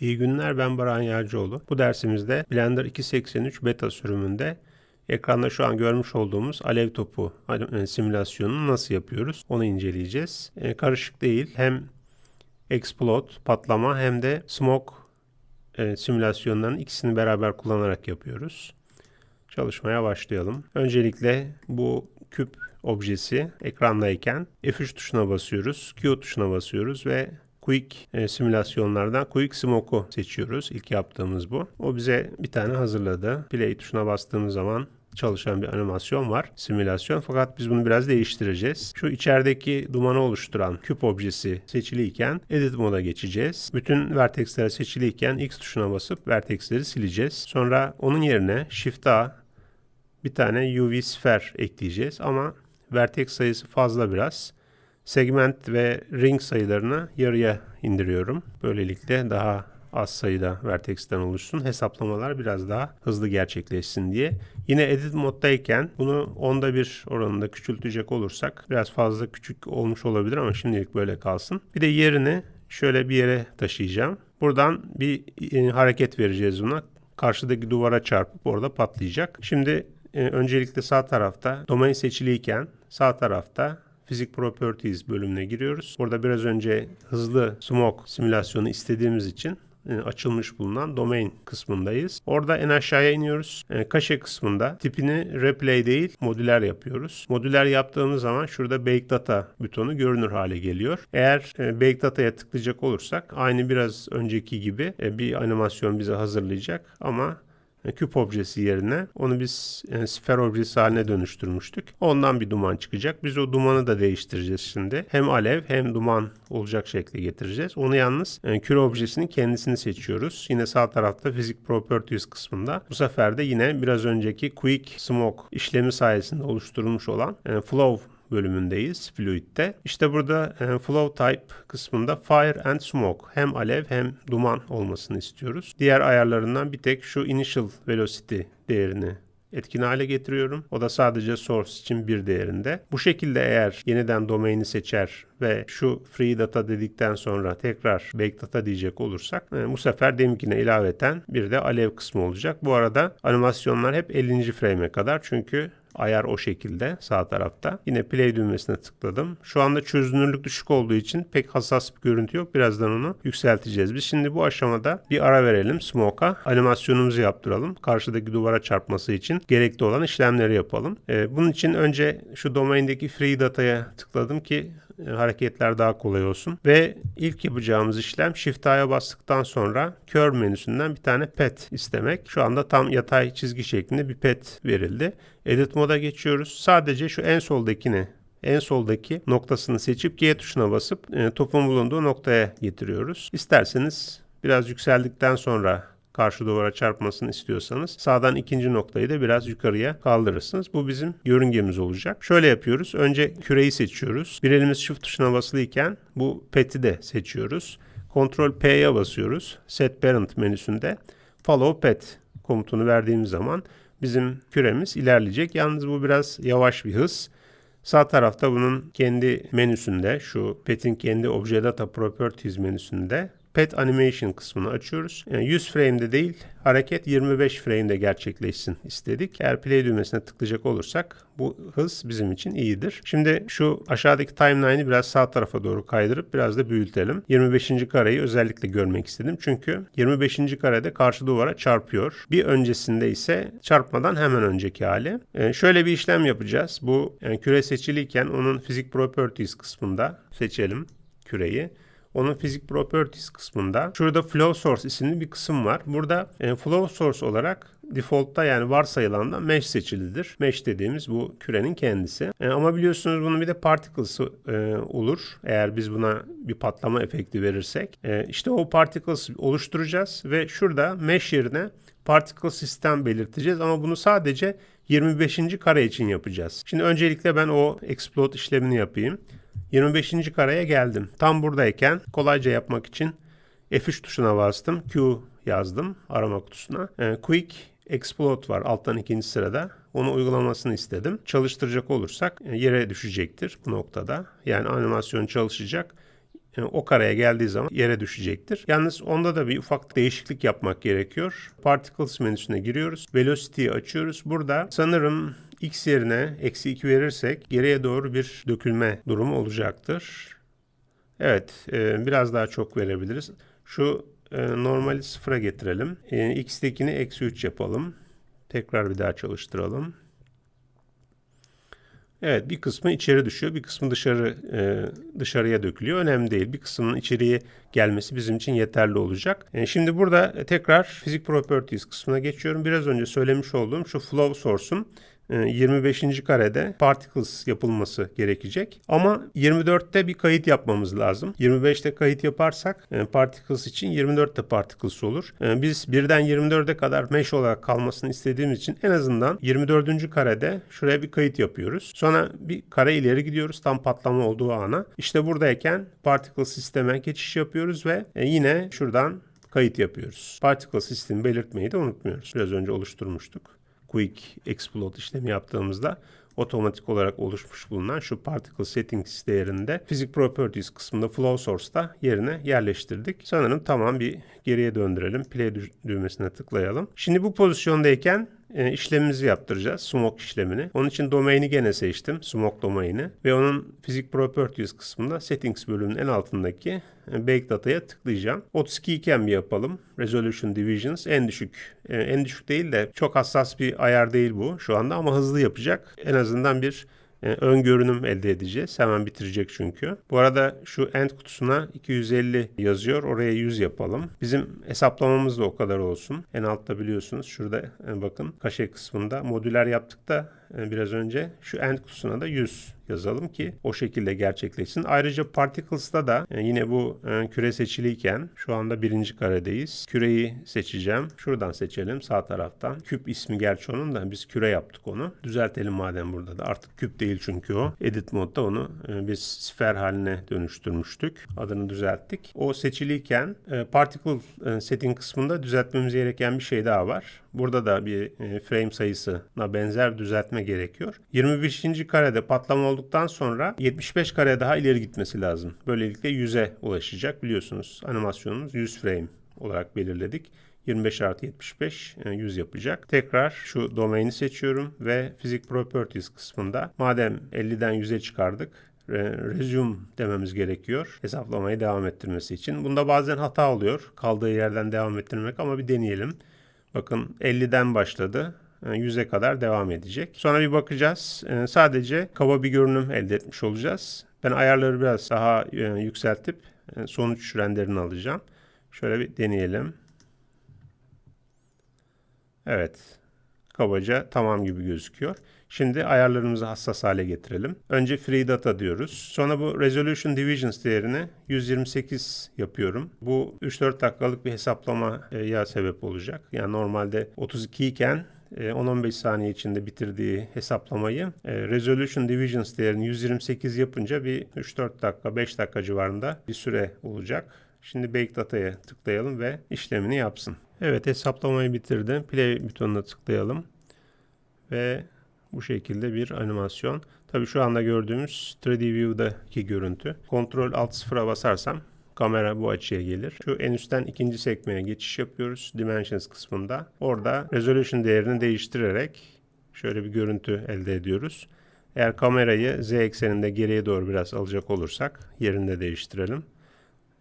İyi günler ben Baran Yağcıoğlu. Bu dersimizde Blender 283 beta sürümünde ekranda şu an görmüş olduğumuz alev topu e, simülasyonunu nasıl yapıyoruz onu inceleyeceğiz. E, karışık değil hem explode patlama hem de smoke e, simülasyonlarının ikisini beraber kullanarak yapıyoruz. Çalışmaya başlayalım. Öncelikle bu küp objesi ekrandayken F3 tuşuna basıyoruz, Q tuşuna basıyoruz ve Quick e, simülasyonlardan Quick Smoke'u seçiyoruz. İlk yaptığımız bu. O bize bir tane hazırladı. Play tuşuna bastığımız zaman çalışan bir animasyon var. Simülasyon. Fakat biz bunu biraz değiştireceğiz. Şu içerideki dumanı oluşturan küp objesi seçiliyken edit moda geçeceğiz. Bütün vertexler seçiliyken X tuşuna basıp vertexleri sileceğiz. Sonra onun yerine Shift A bir tane UV sfer ekleyeceğiz ama vertex sayısı fazla biraz segment ve ring sayılarını yarıya indiriyorum. Böylelikle daha az sayıda vertex'ten oluşsun. Hesaplamalar biraz daha hızlı gerçekleşsin diye. Yine edit moddayken bunu onda bir oranında küçültecek olursak biraz fazla küçük olmuş olabilir ama şimdilik böyle kalsın. Bir de yerini şöyle bir yere taşıyacağım. Buradan bir e, hareket vereceğiz buna. Karşıdaki duvara çarpıp orada patlayacak. Şimdi e, öncelikle sağ tarafta domain seçiliyken sağ tarafta Physics Properties bölümüne giriyoruz. Burada biraz önce hızlı smoke simülasyonu istediğimiz için e, açılmış bulunan domain kısmındayız. Orada en aşağıya iniyoruz. E, kaşe kısmında tipini replay değil modüler yapıyoruz. Modüler yaptığımız zaman şurada bake data butonu görünür hale geliyor. Eğer e, bake data'ya tıklayacak olursak aynı biraz önceki gibi bir animasyon bize hazırlayacak ama küp objesi yerine onu biz e, sfer objesi haline dönüştürmüştük. Ondan bir duman çıkacak. Biz o dumanı da değiştireceğiz şimdi. Hem alev hem duman olacak şekle getireceğiz. Onu yalnız e, küre objesinin kendisini seçiyoruz. Yine sağ tarafta Physics Properties kısmında. Bu sefer de yine biraz önceki Quick Smoke işlemi sayesinde oluşturulmuş olan e, Flow bölümündeyiz Fluid'de. İşte burada e, Flow Type kısmında Fire and Smoke hem alev hem duman olmasını istiyoruz. Diğer ayarlarından bir tek şu Initial Velocity değerini etkin hale getiriyorum. O da sadece source için bir değerinde. Bu şekilde eğer yeniden domaini seçer ve şu free data dedikten sonra tekrar bake data diyecek olursak e, bu sefer deminkine ilaveten bir de alev kısmı olacak. Bu arada animasyonlar hep 50. frame'e kadar çünkü Ayar o şekilde sağ tarafta. Yine play düğmesine tıkladım. Şu anda çözünürlük düşük olduğu için pek hassas bir görüntü yok. Birazdan onu yükselteceğiz. Biz şimdi bu aşamada bir ara verelim Smoke'a. Animasyonumuzu yaptıralım. Karşıdaki duvara çarpması için gerekli olan işlemleri yapalım. Ee, bunun için önce şu domaindeki free data'ya tıkladım ki hareketler daha kolay olsun. Ve ilk yapacağımız işlem Shift A'ya bastıktan sonra Curve menüsünden bir tane pet istemek. Şu anda tam yatay çizgi şeklinde bir pet verildi. Edit moda geçiyoruz. Sadece şu en soldakini en soldaki noktasını seçip G tuşuna basıp e, topun bulunduğu noktaya getiriyoruz. İsterseniz biraz yükseldikten sonra karşı duvara çarpmasını istiyorsanız sağdan ikinci noktayı da biraz yukarıya kaldırırsınız. Bu bizim yörüngemiz olacak. Şöyle yapıyoruz. Önce küreyi seçiyoruz. Bir elimiz shift tuşuna basılıyken bu pet'i de seçiyoruz. Ctrl P'ye basıyoruz. Set Parent menüsünde Follow Pet komutunu verdiğimiz zaman bizim küremiz ilerleyecek. Yalnız bu biraz yavaş bir hız. Sağ tarafta bunun kendi menüsünde şu pet'in kendi Object Data Properties menüsünde Pet Animation kısmını açıyoruz. Yani 100 frame'de değil hareket 25 frame'de gerçekleşsin istedik. Eğer play düğmesine tıklayacak olursak bu hız bizim için iyidir. Şimdi şu aşağıdaki timeline'i biraz sağ tarafa doğru kaydırıp biraz da büyütelim. 25. kareyi özellikle görmek istedim. Çünkü 25. karede karşı duvara çarpıyor. Bir öncesinde ise çarpmadan hemen önceki hali. Ee, şöyle bir işlem yapacağız. Bu yani küre seçiliyken onun Physics Properties kısmında seçelim küreyi. Onun Physics Properties kısmında şurada Flow Source isimli bir kısım var. Burada e, Flow Source olarak default'ta yani varsayılanda mesh seçilidir. Mesh dediğimiz bu kürenin kendisi. E, ama biliyorsunuz bunun bir de particles e, olur. Eğer biz buna bir patlama efekti verirsek. E, işte o particles oluşturacağız ve şurada mesh yerine particle sistem belirteceğiz ama bunu sadece 25. kare için yapacağız. Şimdi öncelikle ben o explode işlemini yapayım. 25. kareye geldim. Tam buradayken kolayca yapmak için F3 tuşuna bastım. Q yazdım arama kutusuna. E, Quick Explode var alttan ikinci sırada. Onu uygulamasını istedim. Çalıştıracak olursak e, yere düşecektir bu noktada. Yani animasyon çalışacak. E, o kareye geldiği zaman yere düşecektir. Yalnız onda da bir ufak değişiklik yapmak gerekiyor. Particles menüsüne giriyoruz. Velocity'yi açıyoruz. Burada sanırım x yerine eksi 2 verirsek geriye doğru bir dökülme durumu olacaktır. Evet e, biraz daha çok verebiliriz. Şu e, normali sıfıra getirelim. X'tekini eksi 3 yapalım. Tekrar bir daha çalıştıralım. Evet bir kısmı içeri düşüyor, bir kısmı dışarı e, dışarıya dökülüyor. Önemli değil. Bir kısmının içeriye gelmesi bizim için yeterli olacak. E, şimdi burada tekrar Physics Properties kısmına geçiyorum. Biraz önce söylemiş olduğum şu flow source'un 25. Ee, karede particles yapılması gerekecek. Ama 24'te bir kayıt yapmamız lazım. 25'te kayıt yaparsak e, particles için 24'te particles olur. E, biz birden 24'e kadar mesh olarak kalmasını istediğimiz için en azından 24. karede şuraya bir kayıt yapıyoruz. Sonra bir kare ileri gidiyoruz tam patlama olduğu ana. İşte buradayken particle sisteme geçiş yapıyoruz ve e, yine şuradan kayıt yapıyoruz. Particle sistemi belirtmeyi de unutmuyoruz. Biraz önce oluşturmuştuk quick explode işlemi yaptığımızda otomatik olarak oluşmuş bulunan şu particle settings değerinde physics properties kısmında flow source'ta yerine yerleştirdik. Sanırım tamam bir geriye döndürelim. Play düğmesine tıklayalım. Şimdi bu pozisyondayken e, işlemimizi yaptıracağız. Smoke işlemini. Onun için domaini gene seçtim. Smoke domaini. Ve onun Physics Properties kısmında Settings bölümünün en altındaki e, Bake Data'ya tıklayacağım. 32 iken bir yapalım. Resolution Divisions en düşük. E, en düşük değil de çok hassas bir ayar değil bu şu anda ama hızlı yapacak. En azından bir e, ön görünüm elde edeceğiz. Hemen bitirecek çünkü. Bu arada şu end kutusuna 250 yazıyor. Oraya 100 yapalım. Bizim hesaplamamız da o kadar olsun. En altta biliyorsunuz şurada e, bakın kaşe kısmında modüler yaptık da e, biraz önce şu end kutusuna da 100 yazalım ki o şekilde gerçekleşsin. Ayrıca Particles'ta da e, yine bu e, küre seçiliyken şu anda birinci karedeyiz. Küreyi seçeceğim. Şuradan seçelim sağ taraftan. Küp ismi gerçi onun da biz küre yaptık onu. Düzeltelim madem burada da. Artık küp değil çünkü o. Edit modda onu e, biz sifer haline dönüştürmüştük. Adını düzelttik. O seçiliyken Particle setting kısmında düzeltmemiz gereken bir şey daha var. Burada da bir frame sayısına benzer düzeltme gerekiyor. 25. karede patlama olduktan sonra 75 kare daha ileri gitmesi lazım. Böylelikle 100'e ulaşacak. Biliyorsunuz animasyonumuz 100 frame olarak belirledik. 25 artı 75 100 e, yapacak. Tekrar şu domaini seçiyorum ve Physics Properties kısmında madem 50'den 100'e çıkardık resume dememiz gerekiyor hesaplamayı devam ettirmesi için. Bunda bazen hata oluyor kaldığı yerden devam ettirmek ama bir deneyelim. Bakın 50'den başladı. 100'e kadar devam edecek. Sonra bir bakacağız. Ee, sadece kaba bir görünüm elde etmiş olacağız. Ben ayarları biraz daha e, yükseltip e, sonuç renderini alacağım. Şöyle bir deneyelim. Evet. Kabaca tamam gibi gözüküyor. Şimdi ayarlarımızı hassas hale getirelim. Önce Free Data diyoruz. Sonra bu Resolution Divisions değerini 128 yapıyorum. Bu 3-4 dakikalık bir hesaplamaya sebep olacak. Yani normalde 32 iken 10-15 e, saniye içinde bitirdiği hesaplamayı e, Resolution Divisions değerini 128 yapınca bir 3-4 dakika 5 dakika civarında bir süre olacak. Şimdi Bake Data'ya tıklayalım ve işlemini yapsın. Evet hesaplamayı bitirdi. Play butonuna tıklayalım. Ve bu şekilde bir animasyon. Tabi şu anda gördüğümüz 3D View'daki görüntü. Ctrl Alt 0'a basarsam kamera bu açıya gelir. Şu en üstten ikinci sekmeye geçiş yapıyoruz. Dimensions kısmında. Orada resolution değerini değiştirerek şöyle bir görüntü elde ediyoruz. Eğer kamerayı z ekseninde geriye doğru biraz alacak olursak yerinde değiştirelim.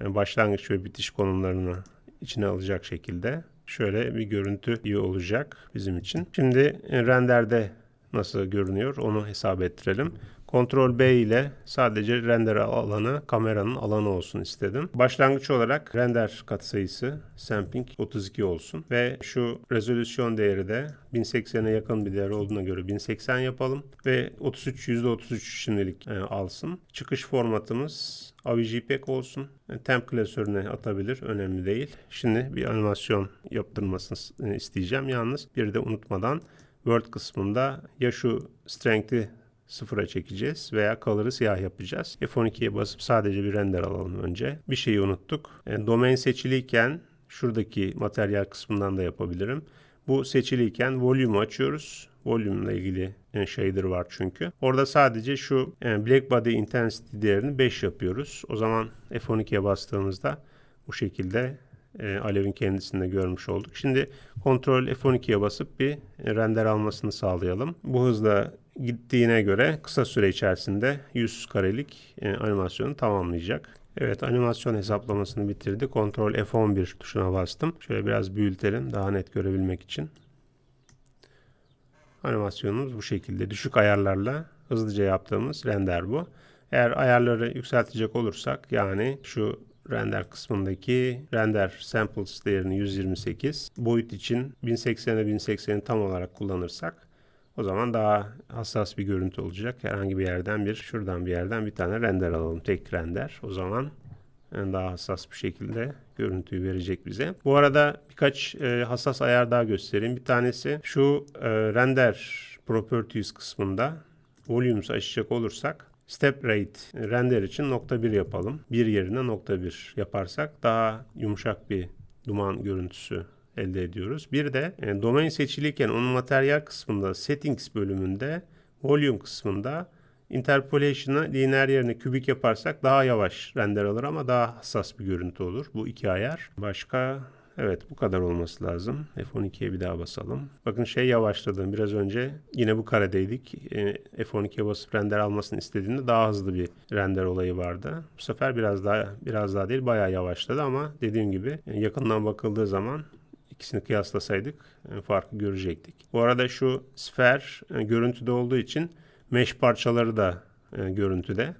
Başlangıç ve bitiş konumlarını içine alacak şekilde şöyle bir görüntü iyi olacak bizim için. Şimdi renderde nasıl görünüyor onu hesap ettirelim. Ctrl B ile sadece render alanı kameranın alanı olsun istedim. Başlangıç olarak render katsayısı sampling 32 olsun ve şu rezolüsyon değeri de 1080'e yakın bir değer olduğuna göre 1080 yapalım ve 33 %33 şimdilik e, alsın. Çıkış formatımız AVJPEG olsun. E, temp klasörüne atabilir. Önemli değil. Şimdi bir animasyon yaptırmasını e, isteyeceğim. Yalnız bir de unutmadan Word kısmında ya şu strength'i sıfıra çekeceğiz veya color'ı siyah yapacağız. F12'ye basıp sadece bir render alalım önce. Bir şeyi unuttuk. E, domain seçiliyken şuradaki materyal kısmından da yapabilirim. Bu seçiliyken volume'u açıyoruz. Volume ile ilgili e, shader var çünkü. Orada sadece şu e, black body intensity değerini 5 yapıyoruz. O zaman F12'ye bastığımızda bu şekilde e, alevin kendisini de görmüş olduk. Şimdi kontrol F12'ye basıp bir render almasını sağlayalım. Bu hızla gittiğine göre kısa süre içerisinde 100 karelik e, animasyonu tamamlayacak. Evet animasyon hesaplamasını bitirdi. Kontrol F11 tuşuna bastım. Şöyle biraz büyütelim daha net görebilmek için. Animasyonumuz bu şekilde düşük ayarlarla hızlıca yaptığımız render bu. Eğer ayarları yükseltecek olursak yani şu render kısmındaki render samples değerini 128 boyut için 1080'e 1080'i tam olarak kullanırsak o zaman daha hassas bir görüntü olacak. Herhangi bir yerden bir şuradan bir yerden bir tane render alalım. Tek render. O zaman yani daha hassas bir şekilde görüntüyü verecek bize. Bu arada birkaç e, hassas ayar daha göstereyim. Bir tanesi şu e, render properties kısmında volumes açacak olursak step rate render için nokta bir yapalım. Bir yerine nokta bir yaparsak daha yumuşak bir duman görüntüsü elde ediyoruz. Bir de e, domain seçiliyken onun materyal kısmında settings bölümünde volume kısmında interpolation'ı lineer yerine kübik yaparsak daha yavaş render alır ama daha hassas bir görüntü olur. Bu iki ayar. Başka Evet bu kadar olması lazım. F12'ye bir daha basalım. Bakın şey yavaşladı. Biraz önce yine bu karedeydik. E, F12'ye basıp render almasını istediğinde daha hızlı bir render olayı vardı. Bu sefer biraz daha biraz daha değil bayağı yavaşladı ama dediğim gibi e, yakından bakıldığı zaman ikisini kıyaslasaydık e, farkı görecektik. Bu arada şu sfer görüntüde olduğu için mesh parçaları da görüntüde.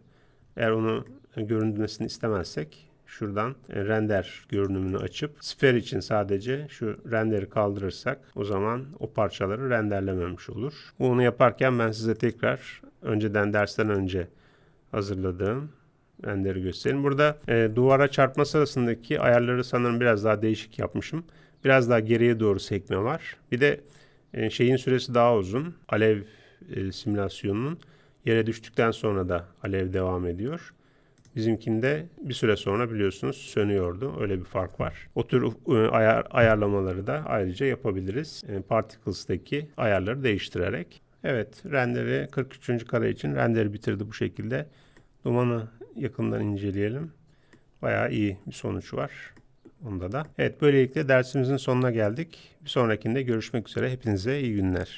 Eğer onu görünmesini istemezsek şuradan e, render görünümünü açıp sfer için sadece şu renderi kaldırırsak o zaman o parçaları renderlememiş olur. Bunu yaparken ben size tekrar önceden dersten önce hazırladığım renderi göstereyim. Burada e, duvara çarpma sırasındaki ayarları sanırım biraz daha değişik yapmışım. Biraz daha geriye doğru sekme var. Bir de e, şeyin süresi daha uzun. Alev e, simülasyonunun yere düştükten sonra da alev devam ediyor. Bizimkinde bir süre sonra biliyorsunuz sönüyordu. Öyle bir fark var. O tür e, ayar, ayarlamaları da ayrıca yapabiliriz. E, Particles'taki ayarları değiştirerek. Evet renderi 43. kare için renderi bitirdi bu şekilde. Dumanı yakından inceleyelim. Bayağı iyi bir sonuç var. Onda da. Evet böylelikle dersimizin sonuna geldik. Bir sonrakinde görüşmek üzere. Hepinize iyi günler.